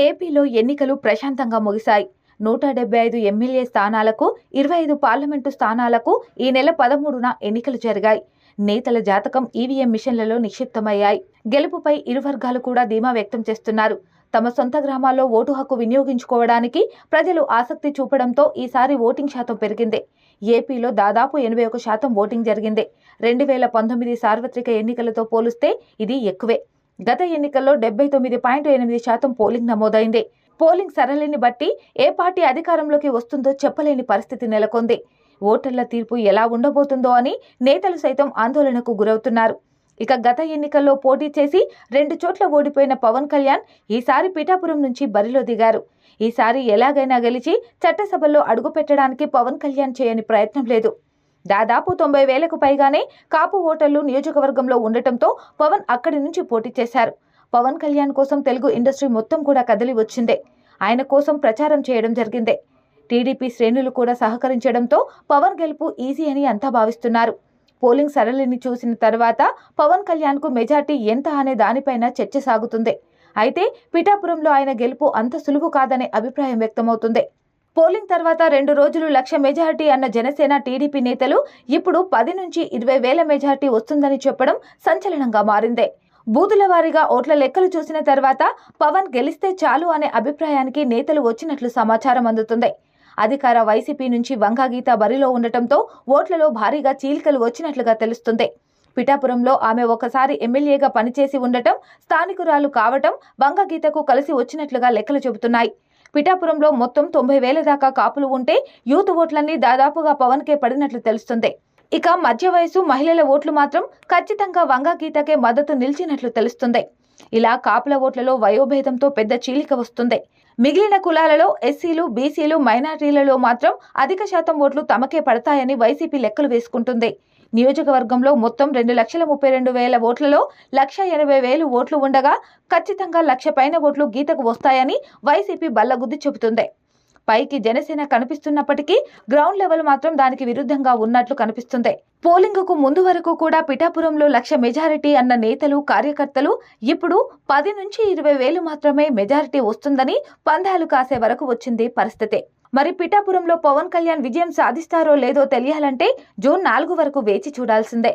ఏపీలో ఎన్నికలు ప్రశాంతంగా ముగిశాయి. నూట డెబ్బై ఐదు ఎమ్మెల్యే స్థానాలకు ఇరవై ఐదు పార్లమెంటు స్థానాలకు ఈ నెల పదమూడున ఎన్నికలు జరిగాయి. నేతల జాతకం ఈవీఎం మిషన్లలో నిక్షిప్తమయ్యాయి. గెలుపుపై ఇరు వర్గాలు కూడా ధీమా వ్యక్తం చేస్తున్నారు. తమ సొంత గ్రామాల్లో ఓటు హక్కు వినియోగించుకోవడానికి ప్రజలు ఆసక్తి చూపడంతో ఈసారి ఓటింగ్ శాతం పెరిగింది. ఏపీలో దాదాపు ఎనభై ఒక శాతం ఓటింగ్ జరిగింది. రెండు వేల పంతొమ్మిది సార్వత్రిక ఎన్నికలతో పోలిస్తే ఇది ఎక్కువే. గత ఎన్నికల్లో డెబ్బై తొమ్మిది పాయింట్ ఎనిమిది శాతం పోలింగ్ నమోదైంది. పోలింగ్ సరళిని బట్టి ఏ పార్టీ అధికారంలోకి వస్తుందో చెప్పలేని పరిస్థితి నెలకొంది. ఓటర్ల తీర్పు ఎలా ఉండబోతుందో అని నేతలు సైతం ఆందోళనకు గురవుతున్నారు. ఇక గత ఎన్నికల్లో పోటీ చేసి రెండు చోట్ల ఓడిపోయిన పవన్ కళ్యాణ్ ఈసారి పిఠాపురం నుంచి బరిలో దిగారు. ఈసారి ఎలాగైనా గెలిచి చట్టసభల్లో అడుగుపెట్టడానికి పవన్ కళ్యాణ్ చేయని ప్రయత్నం లేదు. దాదాపు తొంభై వేలకు పైగానే కాపు ఓటర్లు నియోజకవర్గంలో ఉండటంతో పవన్ అక్కడి నుంచి పోటీ చేశారు. పవన్ కళ్యాణ్ కోసం తెలుగు ఇండస్ట్రీ మొత్తం కూడా కదిలి వచ్చిందే. ఆయన కోసం ప్రచారం చేయడం జరిగిందే. టీడీపీ శ్రేణులు కూడా సహకరించడంతో పవన్ గెలుపు ఈజీ అని అంతా భావిస్తున్నారు. పోలింగ్ సరళిని చూసిన తర్వాత పవన్ కళ్యాణ్కు మెజార్టీ ఎంత అనే దానిపైన చర్చ సాగుతుంది. అయితే పిఠాపురంలో ఆయన గెలుపు అంత సులువు కాదనే అభిప్రాయం వ్యక్తమవుతుంది. పోలింగ్ తర్వాత రెండు రోజులు లక్ష మెజార్టీ అన్న జనసేన టీడీపీ నేతలు ఇప్పుడు పది నుంచి ఇరవై వేల మెజార్టీ వస్తుందని చెప్పడం సంచలనంగా మారిందే. బూతుల వారీగా ఓట్ల లెక్కలు చూసిన తర్వాత పవన్ గెలిస్తే చాలు అనే అభిప్రాయానికి నేతలు వచ్చినట్లు సమాచారం అందుతుంది. అధికార వైసీపీ నుంచి వంగాగీత బరిలో ఉండటంతో ఓట్లలో భారీగా చీలికలు వచ్చినట్లుగా తెలుస్తుంది. పిఠాపురంలో ఆమె ఒకసారి ఎమ్మెల్యేగా పనిచేసి ఉండటం స్థానికురాలు కావటం వంగగీతకు కలిసి వచ్చినట్లుగా లెక్కలు చెబుతున్నాయి. పిఠాపురంలో మొత్తం తొంభై వేల దాకా కాపులు ఉంటే యూత్ ఓట్లన్నీ దాదాపుగా పవన్కే పడినట్లు తెలుస్తుంది. ఇక మధ్య వయసు మహిళల ఓట్లు మాత్రం ఖచ్చితంగా వంగగీతకే మద్దతు నిలిచినట్లు తెలుస్తుంది. ఇలా కాపుల ఓట్లలో వయోభేదంతో పెద్ద చీలిక వస్తుంది. మిగిలిన కులాలలో ఎస్సీలు బీసీలు మైనార్టీలలో మాత్రం అధిక శాతం ఓట్లు తమకే పడతాయని వైసీపీ లెక్కలు వేసుకుంటుంది. నియోజకవర్గంలో మొత్తం రెండు లక్షల ముప్పై రెండు వేల ఓట్లలో లక్ష ఎనభై వేలు ఓట్లు ఉండగా ఖచ్చితంగా లక్ష పైన ఓట్లు గీతకు వస్తాయని వైసీపీ బల్లగుద్ది చెబుతుంది. పైకి జనసేన కనిపిస్తున్నప్పటికీ గ్రౌండ్ లెవెల్ మాత్రం దానికి విరుద్ధంగా ఉన్నట్లు కనిపిస్తుంది. పోలింగ్కు ముందు వరకు కూడా పిఠాపురంలో లక్ష మెజారిటీ అన్న నేతలు కార్యకర్తలు ఇప్పుడు పది నుంచి ఇరవై వేలు మాత్రమే మెజారిటీ వస్తుందని పందాలు కాసే వరకు వచ్చింది పరిస్థితి. మరి పిఠాపురంలో పవన్ కళ్యాణ్ విజయం సాధిస్తారో లేదో తెలియాలంటే జూన్ నాలుగు వరకు వేచి చూడాల్సిందే.